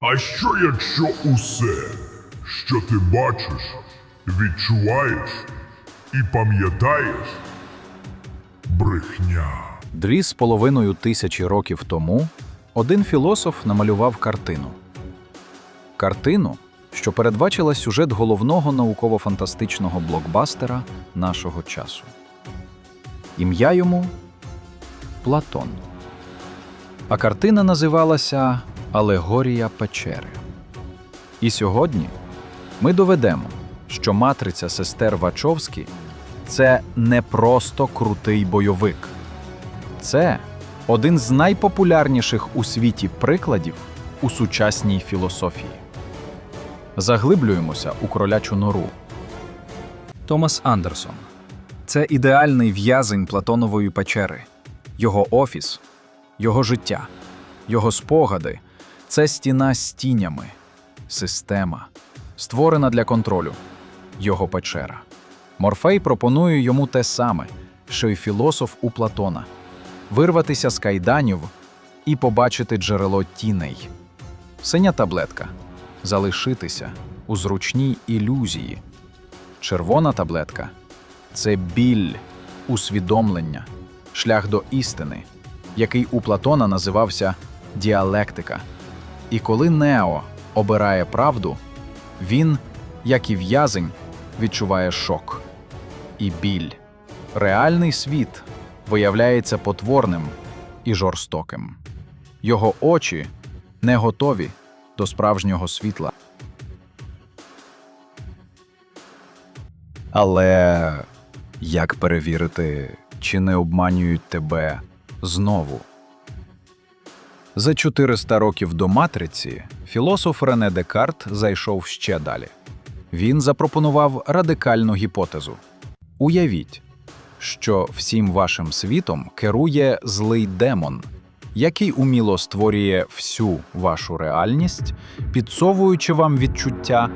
А що якщо усе, що ти бачиш, відчуваєш і пам'ятаєш брехня? Дві з половиною тисячі років тому один філософ намалював картину. Картину, що передбачила сюжет головного науково-фантастичного блокбастера нашого часу. Ім'я йому Платон. А картина називалася Алегорія печери. І сьогодні ми доведемо, що матриця сестер Вачовські це не просто крутий бойовик. Це один з найпопулярніших у світі прикладів у сучасній філософії. Заглиблюємося у кролячу нору. Томас Андерсон це ідеальний в'язень Платонової печери, його офіс, його життя, його спогади це стіна з тінями, система, створена для контролю, його печера. Морфей пропонує йому те саме, що й філософ у Платона вирватися з кайданів і побачити джерело тіней. Синя таблетка залишитися у зручній ілюзії. Червона таблетка це біль, усвідомлення, шлях до істини, який у Платона називався діалектика. І коли Нео обирає правду, він, як і в'язень, відчуває шок і біль. Реальний світ виявляється потворним і жорстоким. Його очі не готові до справжнього світла. Але як перевірити, чи не обманюють тебе знову? За 400 років до матриці філософ Рене Декарт зайшов ще далі. Він запропонував радикальну гіпотезу. Уявіть, що всім вашим світом керує злий демон, який уміло створює всю вашу реальність, підсовуючи вам відчуття,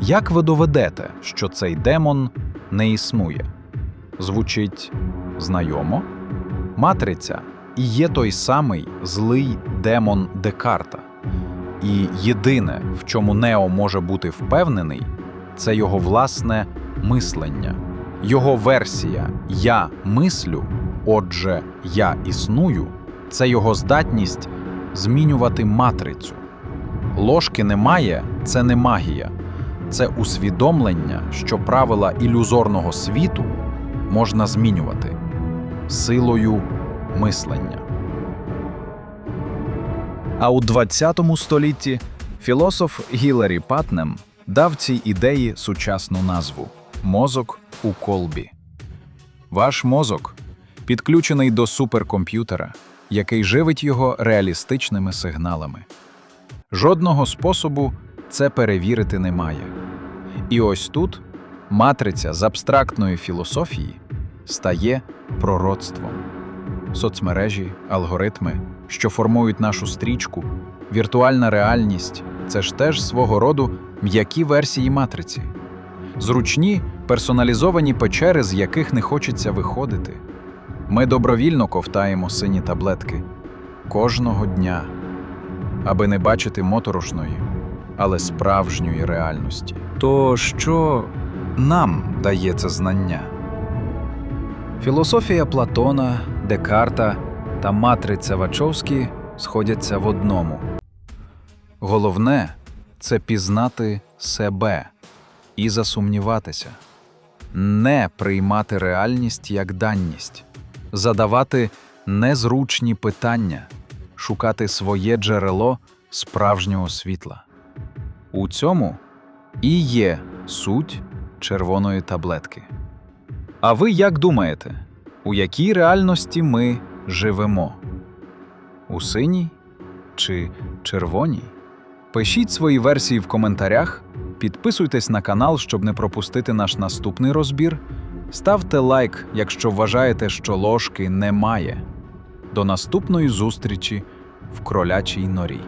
як ви доведете, що цей демон не існує. Звучить знайомо? Матриця і є той самий злий демон Декарта. І єдине, в чому Нео може бути впевнений, це його власне мислення. Його версія Я мислю, отже, я існую це його здатність змінювати матрицю. Ложки немає це не магія, це усвідомлення, що правила ілюзорного світу можна змінювати силою мислення. А у 20 столітті філософ Гіларі Патнем дав цій ідеї сучасну назву мозок у колбі. Ваш мозок підключений до суперкомп'ютера, який живить його реалістичними сигналами. Жодного способу це перевірити немає. І ось тут матриця з абстрактної філософії стає пророцтвом. Соцмережі, алгоритми, що формують нашу стрічку, віртуальна реальність це ж теж свого роду м'які версії матриці, зручні персоналізовані печери, з яких не хочеться виходити. Ми добровільно ковтаємо сині таблетки кожного дня, аби не бачити моторошної, але справжньої реальності. То що нам дає це знання? Філософія Платона, Декарта та матриця Вачовські сходяться в одному. Головне це пізнати себе і засумніватися, не приймати реальність як данність, задавати незручні питання, шукати своє джерело справжнього світла. У цьому і є суть червоної таблетки. А ви як думаєте, у якій реальності ми живемо? У синій чи червоній? Пишіть свої версії в коментарях, підписуйтесь на канал, щоб не пропустити наш наступний розбір. Ставте лайк, якщо вважаєте, що ложки немає. До наступної зустрічі в кролячій норі.